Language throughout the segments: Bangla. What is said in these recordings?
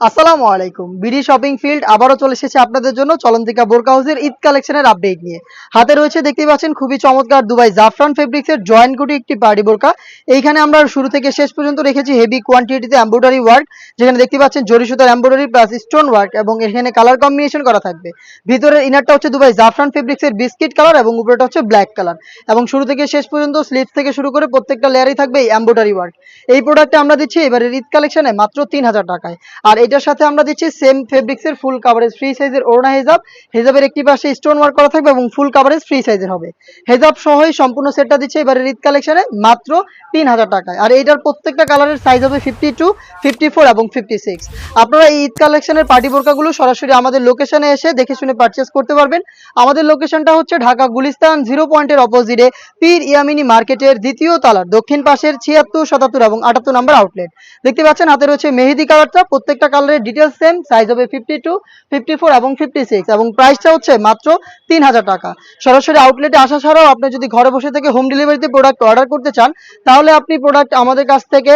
আসসালামু আলাইকুম। বিডি শপিং ফিল্ড আবারও চলে এসেছে আপনাদের জন্য চলন্তিকা বোরকা হাউসের ঈদ কালেকশনের আপডেট নিয়ে। হাতে রয়েছে দেখতে পাচ্ছেন খুবই চমৎকার দুবাই জাফরান ফেব্রিক্সের জয়েন্ট গুটি একটি পার্টি বোরকা। এইখানে আমরা শুরু থেকে শেষ পর্যন্ত রেখেছি হেভি কোয়ান্টিটিতে এম্ব্রয়ডারি ওয়ার্ক যেখানে দেখতে পাচ্ছেন জরি সুতার এম্ব্রয়ডারি প্লাস স্টোন ওয়ার্ক এবং এখানে কালার কম্বিনেশন করা থাকবে। ভিতরের ইনারটা হচ্ছে দুবাই জাফরান ফেব্রিক্সের বিস্কিট কালার এবং উপরেটা হচ্ছে ব্ল্যাক কালার এবং শুরু থেকে শেষ পর্যন্ত স্লিপস থেকে শুরু করে প্রত্যেকটা লেয়ারই থাকবে এই এম্ব্রয়ডারি ওয়ার্ক এই প্রোডাক্টটা আমরা দিচ্ছি এবারে ঈদ কালেকশনে মাত্র তিন হাজার টাকায়। আর এটার সাথে আমরা দিচ্ছি সেম ফেব্রিক্সের ফুল কাভারেজ ফ্রি সাইজের ওড়না হেজাব। হেজাবের একটি পাশে স্টোন ওয়ার্ক করা থাকবে এবং ফুল কাভারেজ ফ্রি সাইজের হবে। হেজাব সহই সম্পূর্ণ সেটটা দিচ্ছে এবারে ঈদ কালেকশনে মাত্র তিন হাজার টাকায়। আর এইটার প্রত্যেকটা কালারের সাইজ হবে ফিফটি টু ফিফটি ফোর এবং ফিফটি সিক্স আপনারা এই ঈদ কালেকশনের পার্টি বোরকাগুলো সরাসরি আমাদের লোকেশনে এসে দেখে শুনে পারচেস করতে পারবেন। আমাদের লোকেশনটা হচ্ছে ঢাকা গুলিস্তান জিরো পয়েন্টের অপোজিটে পীর ইয়ামিনী মার্কেটের দ্বিতীয় তালার, দক্ষিণ পাশের ছিয়াত্তর, সাতাত্তর এবং আটাত্তর নম্বর আউটলেট দেখতে পাচ্ছেন হাতে রয়েছে মেহেদি কালারটা প্রত্যেকটা কালারের ডিটেলস সেম সাইজ হবে ফিফটি টু ফিফটি ফোর এবং ফিফটি সিক্স এবং প্রাইসটা হচ্ছে মাত্র তিন হাজার টাকা। সরাসরি আউটলেটে আসা ছাড়াও আপনি যদি ঘরে বসে থেকে হোম ডেলিভারিতে প্রোডাক্ট অর্ডার করতে চান, তাহলে আপনি প্রোডাক্ট আমাদের কাছ থেকে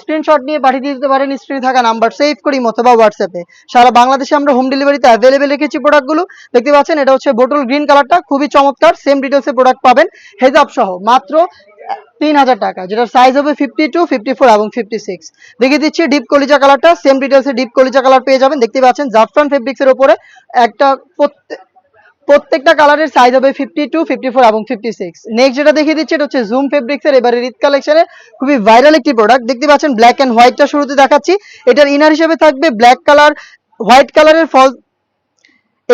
স্ক্রিনশট নিয়ে পাঠিয়ে দিতে পারেন স্ক্রিনে থাকা নাম্বার সেভ করি অথবা হোয়াটসঅ্যাপে সারা বাংলাদেশে আমরা হোম ডেলিভারিতে অ্যাভেলেবেল রেখেছি প্রোডাক্টগুলো দেখতে পাচ্ছেন এটা হচ্ছে বোটল গ্রিন কালারটা খুবই চমৎকার সেম ডিটেলসে প্রোডাক্ট পাবেন। হেজাব সহ, মাত্র তিন হাজার টাকা, যেটার সাইজ হবে ফিফটি টু ফিফটি ফোর এবং ফিফটি সিক্স দেখিয়ে দিচ্ছি ডিপ কলিজা কালারটা সেম ডিটেলসে ডিপ কলিজা কালার পেয়ে যাবেন। দেখতে পাচ্ছেন জাফরান ফেব্রিক্সের উপরে একটা প্রত্যেকটা কালারের সাইজ হবে ফিফটি টু ফিফটি ফোর এবং ফিফটি সিক্স নেক্সট যেটা দেখিয়ে দিচ্ছি, এটা হচ্ছে জুম ফেব্রিক্সের এবারে রিত কালেকশনের খুবই ভাইরাল একটি প্রোডাক্ট দেখতে পাচ্ছেন ব্ল্যাক অ্যান্ড হোয়াইটটা শুরুতে দেখাচ্ছি। এটার ইনার হিসেবে থাকবে ব্ল্যাক কালার হোয়াইট কালারের ফল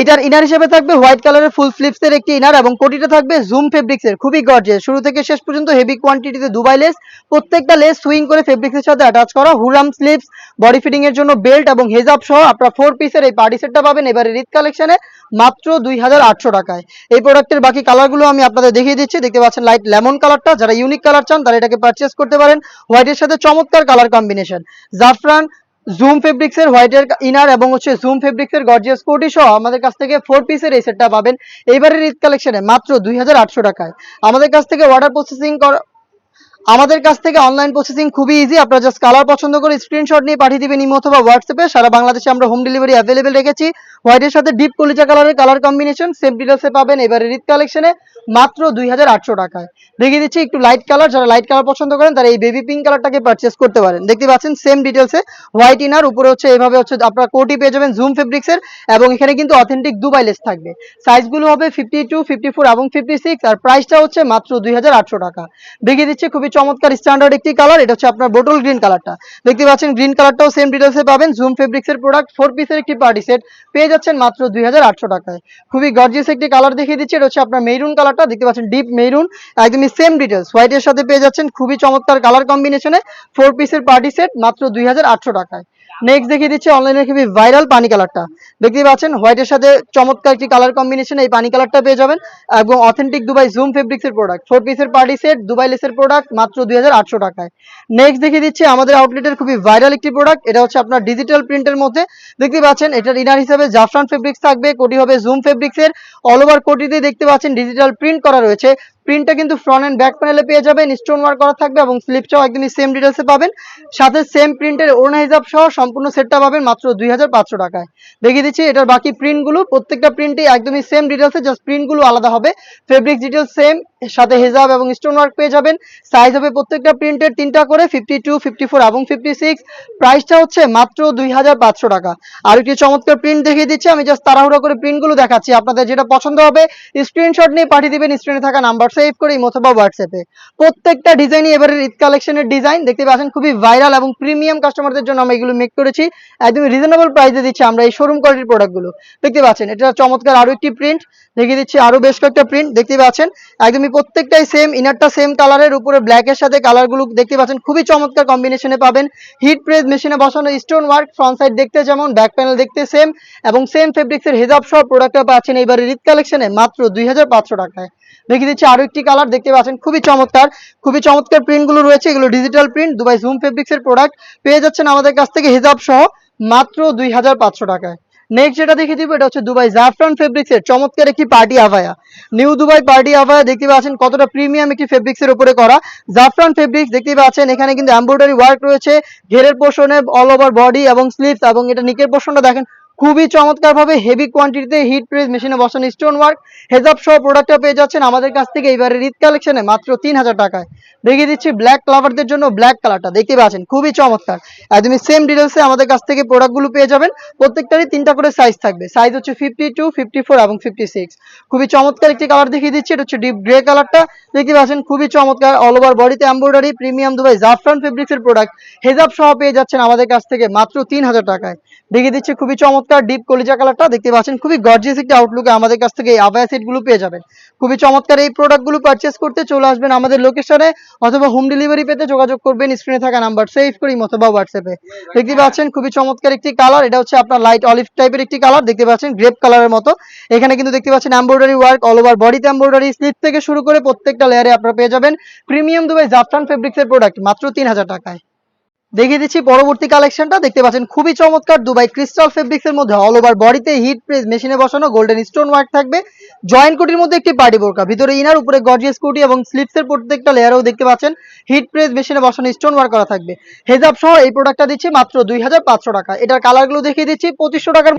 এটার ইনার হিসেবে থাকবে হোয়াইট কালারের ফুল স্লিভস এর একটি ইনার এবং কোটিটা থাকবে জুম ফেব্রিক্স এর। খুবই গর্জিয়াস শুরু থেকে শেষ পর্যন্ত হেভি কোয়ান্টিটিতে দুবাই লেস প্রত্যেকটা লেস সুইং করে ফেব্রিক্স এর সাথে অ্যাটাচ করা। হুরাম স্লিভস বডি ফিটিং এর জন্য বেল্ট এবং হেজাব সহ আপনারা ফোর পিসের এই পার্টি সেটটা পাবেন এবারে রিত কালেকশনে মাত্র দুই হাজার আটশো টাকায়। এই প্রোডাক্টের বাকি কালারগুলো আমি আপনাদের দেখিয়ে দিচ্ছি। দেখতে পাচ্ছেন লাইট লেমন কালারটা যারা ইউনিক কালার চান তারা এটাকে পারচেস করতে পারেন। হোয়াইটের সাথে চমৎকার কালার কম্বিনেশন জাফরান জুম ফেব্রিক্স এর হোয়াইটের ইনার এবং হচ্ছে জুম ফেব্রিক্স এর গর্জিয়াস কোটি সহ আমাদের কাছ থেকে ফোর পিসের এই সেটটা পাবেন। এইবারের ঈদ কালেকশনে মাত্র দুই হাজার আটশো টাকায়। আমাদের কাছ থেকে অর্ডার প্রসেসিং করা আমাদের কাছ থেকে অনলাইন প্রসেসিং খুবই ইজি আপনারা জাস্ট কালার পছন্দ করে স্ক্রিনশট নিয়ে পাঠিয়ে দিবেন ইমো অথবা হোয়াটসঅ্যাপে সারা বাংলাদেশে আমরা হোম ডেলিভারি অ্যাভেলেবেল রেখেছি। হোয়াইটের সাথে ডিপ কলিজা কালারের কালার কম্বিনেশন সেম ডিটেলসে পাবেন এবারে রিত কালেকশনে মাত্র দুই হাজার আটশো টাকায়। দেখিয়ে দিচ্ছি একটু লাইট কালার যারা লাইট কালার পছন্দ করেন, তারা এই বেবি পিঙ্ক কালারটাকে পারচেস করতে পারেন। দেখতে পাচ্ছেন সেম ডিটেলসে হোয়াইট ইনার উপরে হচ্ছে এভাবে হচ্ছে আপনারা কোটি পেয়ে যাবেন জুম ফেব্রিক্সের এবং এখানে কিন্তু অথেন্টিক দুবাই লেস থাকবে। সাইজগুলো হবে ফিফটি টু ফিফটি ফোর এবং ফিফটি সিক্স আর প্রাইসটা হচ্ছে মাত্র দুই হাজার আটশো টাকা। দেখিয়ে দিচ্ছি খুবই চমৎকার স্ট্যান্ডার্ড একটি কালার এটা হচ্ছে আপনার বোটল গ্রিন কালারটা দেখতে পাচ্ছেন গ্রিন কালারটাও সেম ডিটেলসে পাবেন। জুম ফেব্রিক্সের প্রোডাক্ট ফোর পিসের একটি পার্টি সেট পেয়ে যাচ্ছেন মাত্র দুই হাজার আটশো টাকায়। খুবই গর্জিয়াস একটি কালার দেখিয়ে দিচ্ছে, এটা হচ্ছে আপনার মেরুন কালারটা দেখতে পাচ্ছেন ডিপ মেরুন একদমই সেম ডিটেলস হোয়াইটের সাথে পেয়ে যাচ্ছেন, খুবই চমৎকার কালার কম্বিনেশনে ফোর পিসের পার্টি সেট মাত্র দুই হাজার আটশো টাকায়। নেক্সট দেখিয়ে দিচ্ছি অনলাইনে খুবই ভাইরাল পানি কালারটা দেখতেই পাচ্ছেন হোয়াইটের সাথে চমৎকার একটি কালার কম্বিনেশন এই পানি কালারটা পেয়ে যাবেন, এবং অথেন্টিক দুবাই জুম ফেব্রিক্সের প্রোডাক্ট ফোর পিসের পার্টি সেট দুবাই লেসের প্রোডাক্ট মাত্র দুই হাজার আটশো টাকায়। নেক্সট দেখিয়ে দিচ্ছি আমাদের আউটলেটের খুবই ভাইরাল একটি প্রোডাক্ট এটা হচ্ছে আপনার ডিজিটাল প্রিন্টের মধ্যে। দেখতে পাচ্ছেন, এটার ইনার হিসেবে জাফরান ফেব্রিক্স থাকবে, কোটি হবে জুম ফেব্রিক্সের অল ওভার কোটিতে দেখতে পাচ্ছেন ডিজিটাল প্রিন্ট করা রয়েছে। প্রিন্টটা কিন্তু ফ্রন্ট অ্যান্ড ব্যাক প্যানেলে পেয়ে যাবেন স্টোন ওয়ার্ক করা থাকবে এবং স্লিপটাও একদমই সেম ডিটেলসে পাবেন। সাথে সেম প্রিন্টের ওড়না হিসাব সহ সম্পূর্ণ সেটটা পাবেন মাত্র দুই হাজার পাঁচশো টাকায়। দেখিয়ে দিচ্ছি, এটার বাকি প্রিন্টগুলো প্রত্যেকটা প্রিন্টই একদমই সেম ডিটেলসে জাস্ট প্রিন্টগুলো আলাদা হবে। ফেব্রিক ডিটেলস সেম সাথে হেজাব এবং স্টোন ওয়ার্ক পেয়ে যাবেন। সাইজ হবে প্রত্যেকটা প্রিন্টের তিনটা করে ফিফটি টু ফিফটি ফোর এবং ফিফটি সিক্স প্রাইসটা হচ্ছে মাত্র দুই হাজার পাঁচশো টাকা। আর একটি চমৎকার প্রিন্ট দেখিয়ে দিচ্ছি, আমি জাস্ট তাড়াহুড়ো করে প্রিন্টগুলো দেখাচ্ছি। আপনাদের যেটা পছন্দ হবে স্ক্রিনশট নিয়ে পাঠিয়ে দিবেন স্ক্রিনে থাকা নাম্বার সেভ করে অথবা হোয়াটসঅ্যাপে প্রত্যেকটা ডিজাইনই এবারে ঈদ কালেকশনের ডিজাইন দেখতে পাচ্ছেন, খুবই ভাইরাল এবং প্রিমিয়াম কাস্টমারদের জন্য আমরা এগুলো মেক করেছি। একদম রিজনেবল প্রাইসে দিচ্ছি আমরা এই শোরুম কোয়ালিটির প্রোডাক্টগুলো দেখতে পাচ্ছেন, এটা চমৎকার আরও একটি প্রিন্ট দেখিয়ে দিচ্ছি আরও বেশ কয়েকটা প্রিন্ট দেখতে পাচ্ছেন একদমই প্রত্যেকটাই সেম ইনারটা সেম কালারের উপরে ব্ল্যাকের সাথে কালারগুলো দেখতে পাচ্ছেন। খুবই চমৎকার কম্বিনেশনে পাবেন। হিট প্রেস মেশিনে বসানো স্টোন ওয়ার্ক ফ্রন্ট সাইড দেখতে যেমন ব্যাক প্যানেল দেখতে সেম এবং সেম ফেব্রিক্সের হেজাব সব প্রোডাক্টটা পাচ্ছেন এইবারে ঈদ কালেকশনে মাত্র দুই হাজার পাঁচশো টাকায়। দেখিয়ে দিচ্ছি আরও একটি কালার দেখতে পাচ্ছেন, খুবই চমৎকার। খুবই চমৎকার প্রিন্টগুলো রয়েছে, এগুলো ডিজিটাল প্রিন্ট দুবাই জুম ফেব্রিক্সের প্রোডাক্ট পেয়ে যাচ্ছেন আমাদের কাছ থেকে হিজাব সহ মাত্র দুই হাজার পাঁচশো টাকায়। নেক্সট যেটা দেখে দিব, এটা হচ্ছে দুবাই জাফরান ফেব্রিক্স এর চমৎকার একটি পার্টি আভায়া। নিউ দুবাই পার্টি আভায়া, দেখতে পাচ্ছেন কতটা প্রিমিয়াম একটি ফেব্রিক্স এর উপরে করা। জাফরান ফেব্রিক্স দেখতে পাচ্ছেন, এখানে কিন্তু এমব্রয়ডারি ওয়ার্ক রয়েছে, ঘেরের পোর্শনে অল ওভার বডি এবং স্লিভস এবং এটা নিকের পোর্শনটা দেখেন খুবই চমৎকার ভাবে হেভি কোয়ান্টিটিতে হিট প্রেস মেশিনে বসানো স্টোন ওয়ার্ক হেজাব সহ প্রোডাক্টটা পেয়ে যাচ্ছেন আমাদের কাছ থেকে এবারে ঈদ কালেকশনে মাত্র তিন হাজার টাকায়। দেখিয়ে দিচ্ছি ব্ল্যাক ক্লাভারদের জন্য ব্ল্যাক কালারটা দেখতে পাচ্ছেন, খুবই চমৎকার। একদমই সেম ডিটেলসে আমাদের কাছ থেকে প্রোডাক্টগুলো পেয়ে যাবেন। প্রত্যেকটারই তিনটা করে সাইজ থাকবে। সাইজ হচ্ছে ফিফটি টু ফিফটি ফোর এবং ফিফটি সিক্স খুবই চমৎকার একটি কালার দেখিয়ে দিচ্ছি, এটা হচ্ছে ডিপ গ্রে কালারটা দেখতে পাচ্ছেন, খুবই চমৎকার অল ওভার বডিতে এমব্রয়ডারি প্রিমিয়াম দুবাই জাফরান ফেব্রিক্সের প্রোডাক্ট হেজাব সহ পেয়ে যাচ্ছেন আমাদের কাছ থেকে মাত্র তিন হাজার টাকায়। দেখিয়ে দিচ্ছি, খুবই চমৎকার ডিপ কলিজা কালারটা দেখতে পাচ্ছেন। খুবই গর্জিয়াস একটি আউটলুকে আমাদের কাছ থেকে এই আবায়া সেটগুলো পেয়ে যাবেন। খুবই চমৎকার এই প্রোডাক্টগুলো পারচেস করতে চলে আসবেন আমাদের লোকেশনে অথবা হোম ডেলিভারি পেতে যোগাযোগ করবেন স্ক্রিনে থাকা নাম্বার সেভ করি অথবা হোয়াটসঅ্যাপে দেখতে পাচ্ছেন খুবই চমৎকার একটি কালার এটা হচ্ছে আপনার লাইট অলিভ টাইপের একটি কালার দেখতে পাচ্ছেন গ্রেপ কালারের মতো। এখানে কিন্তু দেখতে পাচ্ছেন এম্ব্রয়ডারি ওয়ার্ক অল ওভার বডিতে এম্ব্রয়ডারি স্লিপ থেকে শুরু করে প্রত্যেকটা লেয়ারে আপনারা পেয়ে যাবেন। প্রিমিয়াম দুবাই জাফরান ফেব্রিক্স এর প্রোডাক্ট মাত্র তিন হাজার টাকায়। দেখিয়ে দিচ্ছি পরবর্তী কালেকশনটা দেখতে পাচ্ছেন, খুবই চমৎকার দুবাই ক্রিস্টাল ফেব্রিক্স এর মধ্যে অল ওভার বডিতে হিট প্রেস মেশিনে বসানো গোল্ডেন স্টোন ওয়ার্ক থাকবে। জয়েন্ট কোটির মধ্যে একটি পার্টি বোরকা, ভিতরে ইনার উপরে গর্জিয়াস কোটি এবং স্লিপস এর প্রত্যেকটা লেয়ারেও দেখতে পাচ্ছেন হিট প্রেস মেশিনে বসানো স্টোন ওয়ার্ক করা থাকবে। হেজাব সহ এই প্রোডাক্টটা দিচ্ছি মাত্র দুই হাজার পাঁচশো টাকা। এটার কালারগুলো দেখিয়ে দিচ্ছি, পঁচিশশো টাকার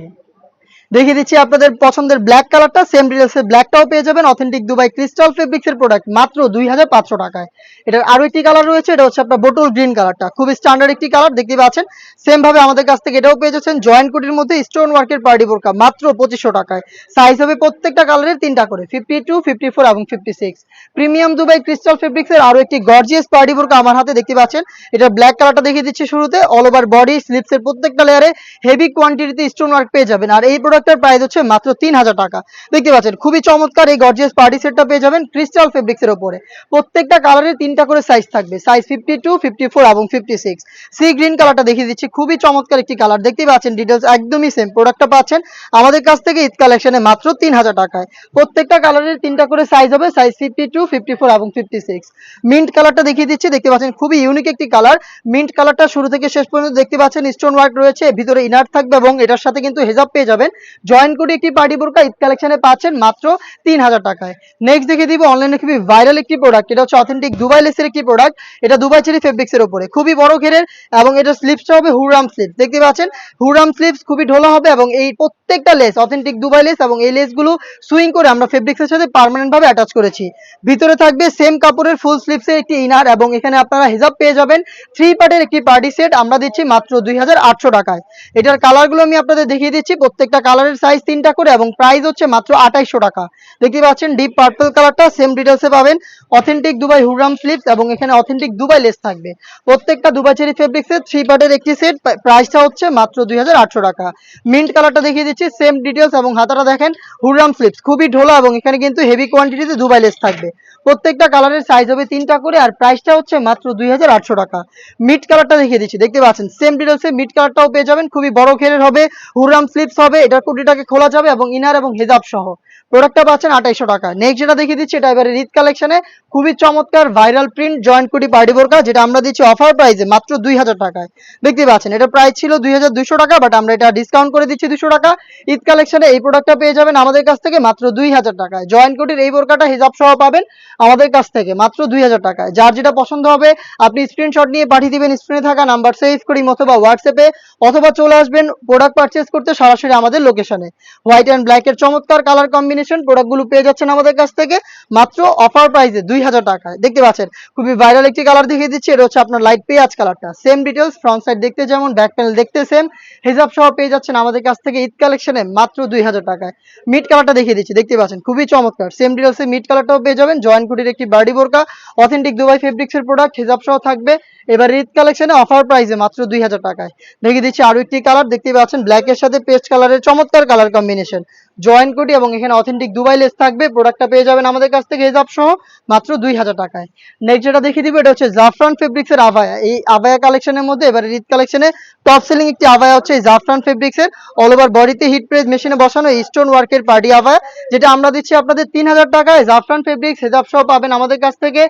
দেখিয়ে দিচ্ছি আপনাদের পছন্দের ব্ল্যাক কালারটা সেম ডিটেলসের ব্ল্যাকটাও পেয়ে যাবেন অথেন্টিক দুবাই ক্রিস্টাল ফেব্রিক্স এর প্রোডাক্ট মাত্র দুই হাজার পাঁচশো টাকায়। এটার আরও একটি কালার রয়েছে, এটা হচ্ছে আপনার বোটল গ্রিন কালারটা খুবই স্ট্যান্ডার্ড একটি কালার দেখতে পাচ্ছেন? সেম ভাবে আমাদের কাছ থেকে এটাও পেয়ে যাচ্ছেন জয়েন্ট কোটির মধ্যে স্টোন ওয়ার্কের পার্টি বোরকা মাত্র পঁচিশশো টাকায়। সাইজ হবে প্রত্যেকটা কালারের তিনটা করে ফিফটি টু ফিফটি ফোর এবং fifty six premium Dubai crystal fabrics এর আরও একটি গর্জিয়াস পার্টি বোরকা আমার হাতে দেখতে পাচ্ছেন। এটা ব্ল্যাক কালারটা দেখিয়ে দিচ্ছি শুরুতে অল ওভার বডি স্লিপস এর প্রত্যেকটা লেয়ারে হেভি কোয়ান্টিটিতে স্টোন ওয়ার্ক পেয়ে যাবেন। আর এই প্রোডাক্টের প্রাইস হচ্ছে মাত্র তিন হাজার টাকা। দেখতে পাচ্ছেন, খুবই চমৎকার এই গর্জিয়াস পার্টি সেটটা পেয়ে যাবেন ক্রিস্টাল ফেব্রিক্স এর উপরে প্রত্যেকটা কালারের তিনটা করে সাইজ থাকবে size fifty two fifty four এবং ফিফটি সিক্স সি গ্রিন কালারটা দেখিয়ে দিচ্ছি, খুবই চমৎকার একটি কালার দেখতেই পাচ্ছেন ডিটেলস একদমই সেম প্রোডাক্টটা পাচ্ছেন আমাদের কাছ থেকে ঈদ কালেকশনে মাত্র তিন হাজার টাকায়। প্রত্যেকটা কালারের তিনটা করে সাইজ হবে size fifty two fifty four এবং ফিফটি সিক্স মিন্ট কালারটা দেখিয়ে দিচ্ছি, দেখতে পাচ্ছেন, খুবই ইউনিক একটি কালার মিন্ট কালারটা শুরু থেকে শেষ পর্যন্ত দেখতে পাচ্ছেন স্টোন ওয়ার্ক রয়েছে ভিতরে ইনার থাকবে এবং এটার সাথে কিন্তু হেজাব পেয়ে যাবেন। জয়েন করে একটি পার্টি বোরকা ঈদ কালেকশনে পাচ্ছেন মাত্র তিন হাজার টাকায়। নেক্সট দেখে দিব অনলাইনে খুবই ভাইরাল একটি প্রোডাক্ট এটা হচ্ছে অথেন্টিক দুবাই লেসের একটি প্রোডাক্ট এটা দুবাই চেরি ফেব্রিক্স এর উপরে। খুবই বড় ঘেরের এবং এটা স্লিপসটা হবে হুরাম স্লিপস দেখতে পাচ্ছেন হুরাম স্লিপস খুবই ঢোলা হবে এবং এই প্রত্যেকটা লেস অথেন্টিক দুবাই লেস এবং এই লেসগুলো সুইং করে আমরা ফেব্রিক্স এর সাথে পার্মানেন্ট ভাবে অ্যাটাচ করেছি। ভিতরে থাকবে সেম কাপড়ের ফুল স্লিপসের একটি ইনার এবং এখানে আপনারা হিজাব পেয়ে যাবেন। থ্রি পার্টের একটি পার্টি সেট আমরা দিচ্ছি মাত্র দুই হাজার আটশো টাকায়। এটার কালারগুলো আমি আপনাদের দেখিয়ে দিচ্ছি, প্রত্যেকটা কালারের সাইজ তিনটা করে এবং প্রাইস হচ্ছে মাত্র আঠাইশশো টাকা। দেখতে পাচ্ছেন ডিপ পার্পল কালারটা সেম ডিটেলসে পাবেন। অথেন্টিক দুবাই হুরাম স্লিপস এবং এখানে অথেন্টিক দুবাই লেস থাকবে। প্রত্যেকটা দুবাই চেরি ফেব্রিক্সের থ্রি পার্টের একটি সেট প্রাইসটা হচ্ছে মাত্র দুই হাজার আটশো টাকা। মিন্ট কালারটা দেখিয়ে দিচ্ছি সেম ডিটেলস এবং হাতাটা দেখেন হুরাম স্লিপস খুবই ঢোলা এবং এখানে কিন্তু হেভি কোয়ান্টিটিতে দুবাই লেস থাকবে। প্রত্যেকটা কালারের সাইজ হবে তিনটা করে আর প্রাইসটা হচ্ছে মাত্র দুই হাজার আটশো টাকা। মিড কালারটা দেখিয়ে দিচ্ছি, দেখতে পাচ্ছেন? সেম ডিটেলসে মিড কালারটাও পেয়ে যাবেন, খুবই বড় ঘেরের হবে হুরাম স্লিপস হবে এটার কুটিটাকে খোলা যাবে এবং ইনার এবং হেজাব সহ। প্রোডাক্টটা পাচ্ছেন আঠাইশো টাকা। নেক্সট যেটা দেখিয়ে দিচ্ছি, এটা এবারে ঈদ কালেকশনে খুবই চমৎকার ভাইরাল প্রিন্ট জয়েন্ট কুটি পার্টি বোরকা, যেটা আমরা দিচ্ছি অফার প্রাইসে মাত্র দুই হাজার টাকায়। দেখতে পাচ্ছেন, এটা প্রাইস ছিল দুই হাজার দুইশো টাকা বাট আমরা এটা ডিসকাউন্ট করে দিচ্ছি দুশো টাকা। ঈদ কালেকশনে এই প্রোডাক্টটা পেয়ে যাবেন আমাদের কাছ থেকে মাত্র দুই হাজার টাকায়। জয়েন্ট কুটির এই বোরকাটা হিজাব সহ পাবেন। আমাদের কাছ থেকে, মাত্র দুই হাজার টাকায়। যার যেটা পছন্দ হবে, আপনি স্ক্রিনশট নিয়ে পাঠিয়ে দিবেন স্ক্রিনে থাকা নাম্বার সেভ করি অথবা হোয়াটসঅ্যাপে অথবা চলে আসবেন প্রোডাক্ট পারচেস করতে সরাসরি আমাদের লোকেশনে হোয়াইট অ্যান্ড ব্ল্যাক এর চমৎকার কালার কম্বিনেশন প্রোডাক্টগুলো পেয়ে যাচ্ছেন আমাদের কাছ থেকে, মাত্র অফার প্রাইসে দুই হাজার টাকায়। দেখতে পাচ্ছেন, খুবই ভাইরাল একটি কালার দেখিয়ে দিচ্ছি, এটা হচ্ছে আপনার লাইট পেঁয়াজ কালারটা সেম ডিটেলস ফ্রন্ট সাইড দেখতে যেমন ব্যাক প্যানেল দেখতে সেম হিজাব সহ পেয়ে যাচ্ছেন আমাদের কাছ থেকে ঈদ কালেকশনে মাত্র দুই হাজার টাকায়। মিড কালারটা দেখিয়ে দিচ্ছি, দেখতে পাচ্ছেন, খুবই চমৎকার। সেম ডিটেলসে মিড কালারটাও পেয়ে যাবেন জয়েন্ট কুটির একটি বাড়ি বোরকা অথেন্টিক দুবাই ফেব্রিক্স এর প্রোডাক্ট হিজাব সহ থাকবে। এবার ঈদ কালেকশনে অফার প্রাইসে মাত্র দুই হাজার টাকায়। দেখিয়ে দিচ্ছি আরও একটি কালার দেখতে পাচ্ছেন ব্ল্যাক এর সাথে পেস্ট কালারের চমৎকার কালার কম্বিনেশন জয়েন্ট কোটি এবং এখানে অথেন্টিক দুবাই লেস থাকবে। প্রোডাক্টটা পেয়ে যাবেন আমাদের কাছ থেকে হেজাব সহ মাত্র দুই হাজার টাকায়। নেক্সট যেটা দেখিয়ে দিব, এটা হচ্ছে জাফরান ফেব্রিক্স এর আভায়া এই আভায়া কালেকশনের মধ্যে এবারে ঈদ কালেকশনে টপ সেলিং একটি আভায়া হচ্ছে এই জাফরান ফেব্রিক্স এর। অল ওভার বডিতে হিট প্রেস মেশিনে বসানো স্টোন ওয়ার্কের পার্টি আভায়া যেটা আমরা দিচ্ছি আপনাদের তিন হাজার টাকায়। জাফরান ফেব্রিক্স হেজাব সহ পাবেন আমাদের কাছ থেকে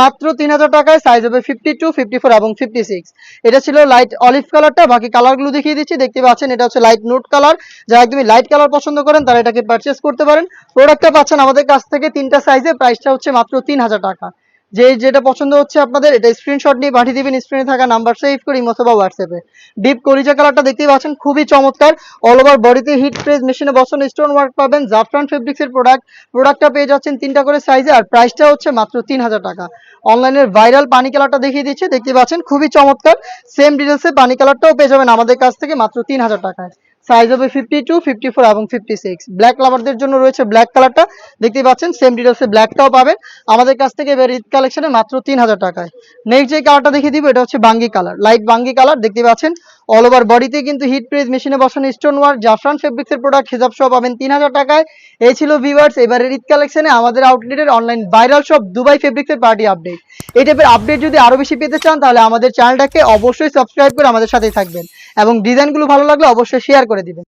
মাত্র তিন হাজার টাকায়। সাইজ হবে ফিফটি টু ফিফটি ফোর এবং ফিফটি সিক্স এটা ছিল লাইট অলিভ কালারটা বাকি কালারগুলো দেখিয়ে দিচ্ছি। দেখতে পাচ্ছেন, এটা হচ্ছে লাইট নোট কালার যারা একদমই লাইট কালার পছন্দ করেন, তারা এটাকে পারচেস করতে পারেন। প্রোডাক্টটা পাচ্ছেন আমাদের কাছ থেকে তিনটা সাইজে প্রাইসটা হচ্ছে মাত্র তিন হাজার টাকা। যে যেটা পছন্দ হচ্ছে আপনাদের, এটা স্ক্রিনশট নিয়ে পাঠিয়ে দিবেন স্ক্রিনে থাকা নাম্বার সেভ করে অথবা হোয়াটসঅ্যাপে ডিপ কলিজা কালারটা দেখতেই পাচ্ছেন, খুবই চমৎকার। অল ওভার বডিতে হিট প্রেস মেশিনে বসানো স্টোন ওয়ার্ক পাবেন জাফরান ফেব্রিক্স এর প্রোডাক্ট প্রোডাক্টটা পেয়ে যাচ্ছেন তিনটা করে সাইজে আর প্রাইসটা হচ্ছে মাত্র তিন হাজার টাকা। অনলাইনের ভাইরাল পানি কালারটা দেখিয়ে দিচ্ছে, দেখতে পাচ্ছেন, খুবই চমৎকার। সেম ডিটেলসে পানি কালারটাও পেয়ে যাবেন আমাদের কাছ থেকে মাত্র তিন হাজার টাকায়। সাইজ হবে ফিফটি টু ফিফটি ফোর এবং ফিফটি সিক্স ব্ল্যাক লাভারদের জন্য রয়েছে ব্ল্যাক কালারটা দেখতে পাচ্ছেন সেম ডিটেলসে ব্ল্যাকটাও পাবেন। আমাদের কাছ থেকে এবার ঈদ কালেকশনে মাত্র তিন হাজার টাকায়। নেক্সট যে কালারটা দেখিয়ে দিব, এটা হচ্ছে বাঙ্গি কালার লাইট বাঙ্গি কালার দেখতে পাচ্ছেন অল ওভার বডিতে কিন্তু হিট প্রেস মেশিনে বসানো স্টোন ওয়ার্ক জাফরান ফেব্রিক্সের প্রোডাক্ট হিসাব সহ পাবেন তিন হাজার টাকায়। এই ছিল ভিভার্স এবারের ঈদ কালেকশনে আমাদের আউটলেটের online viral shop Dubai fabrics এর পার্টি আপডেট এই টাইপের আপডেট যদি আরও বেশি পেতে চান, তাহলে আমাদের চ্যানেলটাকে অবশ্যই সাবস্ক্রাইব করে আমাদের সাথেই থাকবেন। এবং ডিজাইনগুলো ভালো লাগলে অবশ্যই শেয়ার করে দিবেন।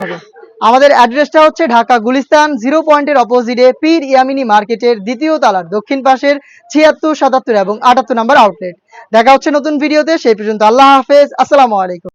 আমাদের অ্যাড্রেসটা হচ্ছে ঢাকা গুলিস্তান জিরো পয়েন্টের অপোজিটে পীর ইয়ামিনী মার্কেটের দ্বিতীয় তালার দক্ষিণ পাশের ছিয়াত্তর, সাতাত্তর এবং আটাত্তর নাম্বার আউটলেট দেখা হচ্ছে নতুন ভিডিওতে সেই পর্যন্ত আল্লাহ হাফেজ, আসসালামু আলাইকুম।